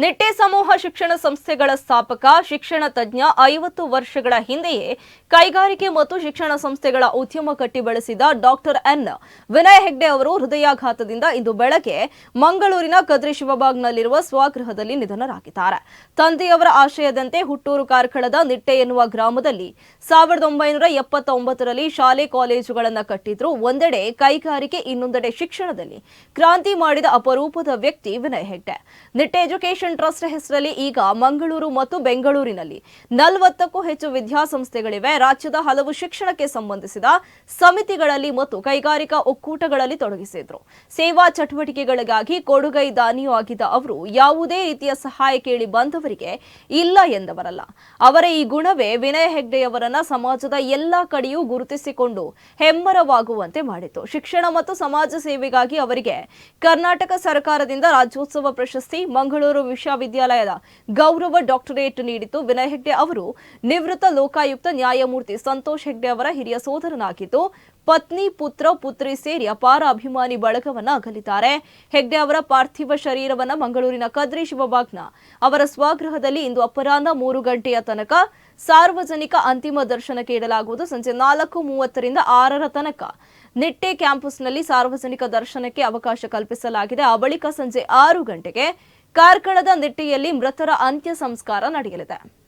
ನಿಟ್ಟೆ ಸಮೂಹ ಶಿಕ್ಷಣ ಸಂಸ್ಥೆಗಳ ಸ್ಥಾಪಕ, ಶಿಕ್ಷಣ ತಜ್ಞ ಐವತ್ತು ವರ್ಷಗಳ ಹಿಂದೆಯೇ ಕೈಗಾರಿಕೆ ಮತ್ತು ಶಿಕ್ಷಣ ಸಂಸ್ಥೆಗಳ ಉದ್ಯಮ ಕಟ್ಟಿ ಬೆಳೆಸಿದ ಡಾಕ್ಟರ್ ಎನ್ ವಿನಯ್ ಹೆಗ್ಡೆ ಅವರು ಹೃದಯಾಘಾತದಿಂದ ಇಂದು ಬೆಳಗ್ಗೆ ಮಂಗಳೂರಿನ ಕದ್ರಿ ಶಿವಬಾಗ್ನಲ್ಲಿರುವ ಸ್ವಗೃಹದಲ್ಲಿ ನಿಧನರಾಗಿದ್ದಾರೆ. ತಂದೆಯವರ ಆಶಯದಂತೆ ಹುಟ್ಟೂರು ಕಾರ್ಕಳದ ನಿಟ್ಟೆ ಎನ್ನುವ ಗ್ರಾಮದಲ್ಲಿ ಸಾವಿರದ ಒಂಬೈನೂರ ಎಪ್ಪತ್ತೊಂಬತ್ತರಲ್ಲಿ ಶಾಲೆ ಕಾಲೇಜುಗಳನ್ನು ಕಟ್ಟಿದ್ರು. ಒಂದೆಡೆ ಕೈಗಾರಿಕೆ, ಇನ್ನೊಂದೆಡೆ ಶಿಕ್ಷಣದಲ್ಲಿ ಕ್ರಾಂತಿ ಮಾಡಿದ ಅಪರೂಪದ ವ್ಯಕ್ತಿ ವಿನಯ್ ಹೆಗ್ಡೆ. ನಿಟ್ಟೆ ಎಜುಕೇಶನ್ ಟ್ರಸ್ಟ್ ಹೆಸರಲ್ಲಿ ಈಗ ಮಂಗಳೂರು ಮತ್ತು ಬೆಂಗಳೂರಿನಲ್ಲಿ ನಲವತ್ತಕ್ಕೂ ಹೆಚ್ಚು ವಿದ್ಯಾಸಂಸ್ಥೆಗಳಿವೆ. ರಾಜ್ಯದ ಹಲವು ಶಿಕ್ಷಣಕ್ಕೆ ಸಂಬಂಧಿಸಿದ ಸಮಿತಿಗಳಲ್ಲಿ ಮತ್ತು ಕೈಗಾರಿಕಾ ಒಕ್ಕೂಟಗಳಲ್ಲಿ ತೊಡಗಿಸಿದ್ರು. ಸೇವಾ ಚಟುವಟಿಕೆಗಳಿಗಾಗಿ ಕೊಡುಗೈ ದಾನಿಯೂ ಆಗಿದ್ದ ಅವರು ಯಾವುದೇ ರೀತಿಯ ಸಹಾಯ ಕೇಳಿ ಬಂದವರಿಗೆ ಇಲ್ಲ ಎಂದವರಲ್ಲ. ಅವರ ಈ ಗುಣವೇ ವಿನಯ ಹೆಗ್ಡೆಯವರನ್ನ ಸಮಾಜದ ಎಲ್ಲಾ ಕಡೆಯೂ ಗುರುತಿಸಿಕೊಂಡು ಹೆಮ್ಮರವಾಗುವಂತೆ ಮಾಡಿತು ಶಿಕ್ಷಣ ಮತ್ತು ಸಮಾಜ ಸೇವೆಗಾಗಿ ಅವರಿಗೆ ಕರ್ನಾಟಕ ಸರ್ಕಾರದಿಂದ ರಾಜ್ಯೋತ್ಸವ ಪ್ರಶಸ್ತಿ, ಮಂಗಳೂರು ವಿಶ್ವವಿದ್ಯಾಲಯದ ಗೌರವ ಡಾಕ್ಟರೇಟ್ ನೀಡಿತು. ವಿನಯ್ ಹೆಗ್ಡೆ ಅವರು ನಿವೃತ್ತ ಲೋಕಾಯುಕ್ತ ನ್ಯಾಯಮೂರ್ತಿ ಸಂತೋಷ್ ಹೆಗ್ಡೆ ಅವರ ಹಿರಿಯ ಸೋದರನಾಗಿದ್ದು, ಪತ್ನಿ, ಪುತ್ರ, ಪುತ್ರಿ ಸೇರಿ ಅಪಾರ ಅಭಿಮಾನಿ ಬಳಗವನ್ನ ಅಗಲಿದ್ದಾರೆ ಹೆಗ್ಡೆ ಅವರ ಪಾರ್ಥಿವ ಶರೀರವನ್ನ ಮಂಗಳೂರಿನ ಕದ್ರಿ ಶಿವಬಾಗ್ನ ಅವರ ಸ್ವಗೃಹದಲ್ಲಿ ಇಂದು ಅಪರಾಹ್ನ ಮೂರು ಗಂಟೆಯ ತನಕ ಸಾರ್ವಜನಿಕ ಅಂತಿಮ ದರ್ಶನಕ್ಕೆ ಇಡಲಾಗುವುದು. ಸಂಜೆ ನಾಲ್ಕು ಮೂವತ್ತರಿಂದ ಆರರ ತನಕ ನಿಟ್ಟೆ ಕ್ಯಾಂಪಸ್ನಲ್ಲಿ ಸಾರ್ವಜನಿಕ ದರ್ಶನಕ್ಕೆ ಅವಕಾಶ ಕಲ್ಪಿಸಲಾಗಿದೆ. ಆ ಬಳಿಕ ಸಂಜೆ ಆರು ಗಂಟೆಗೆ ಕಾರ್ಕಳದ ನಿಟ್ಟಿಯಲ್ಲಿ ಮೃತರ ಅಂತ್ಯ ಸಂಸ್ಕಾರ ನಡೆಯಲಿದೆ.